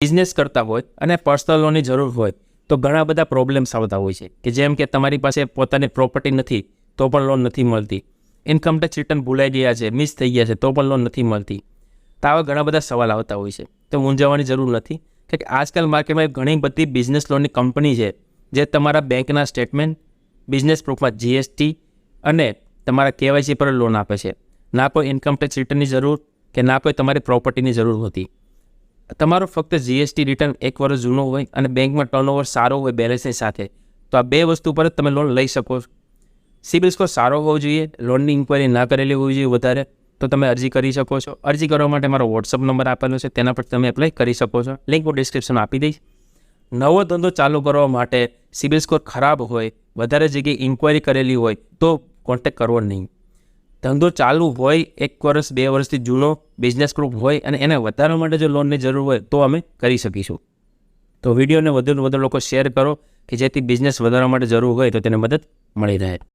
Business કરતા હોય અને પર્સનલ લોનની જરૂર હોય, તો ઘણા બધા પ્રોબ્લેમ્સ આવતા હોય છે. કે જેમ કે તમારી પાસે પોતાની પ્રોપર્ટી નથી, તો પણ લોન નથી મળતી. ઇન્કમ ટેક્સ રિટર્ન ભૂલાઈ ગયા છે મિસ થઈ ગયા છે, તો પણ લોન નથી મળતી. તો આવા ઘણા બધા સવાલ આવતા હોય છે. તો મૂંઝાવવાની જરૂર નથી. કે આજકાલ માર્કેટમાં ઘણી બધી બિઝનેસ લોનની કંપની છે, જે તમારા બેંકના સ્ટેટમેન્ટ બિઝનેસ પ્રૂફમાં જીએસટી અને તમારા કેવાયસી પર લોન આપે છે. ના કોઈ ઇન્કમ ટેક્સ રિટર્નની જરૂર કે ના કોઈ તમારી પ્રોપર્ટીની જરૂર હોતી. તમારું ફક્ત જીએસટી રિટર્ન એક વર્ષ જૂનું હોય અને બેંકમાં ટર્નઓવર સારો હોય બેલેન્સની સાથે, તો આ બે વસ્તુ પર જ તમે લોન લઈ શકો સિબિલ સ્કોર સારો હોવો જોઈએ લોનની ઇન્ક્વાયરી ના કરેલી હોવી જોઈએ વધારે, તો તમે અરજી કરી શકો છો. અરજી કરવા માટે મારો વોટ્સઅપ નંબર આપેલો છે, તેના પર તમે એપ્લાય કરી શકો છો. લિંક હું ડિસ્ક્રિપ્શન આપી દઈશ. નવો ધંધો ચાલુ કરવા માટે સિબિલ સ્કોર ખરાબ હોય, વધારે જગ્યાએ ઇન્ક્વાયરી કરેલી હોય, તો કોન્ટેક્ટ કરવો નહીં. ધંધો ચાલુ હોય, એક વર્ષ, બે વર્ષથી જૂનો બિઝનેસ ગ્રુપ હોય અને એને વધારવા માટે જો લોનની જરૂર હોય તો અમે કરી શકીશું. તો વિડીયોને વધુને વધુ લોકો શેર કરો કે જેથી બિઝનેસ વધારવા માટે જરૂર હોય તો તેને મદદ મળી રહે.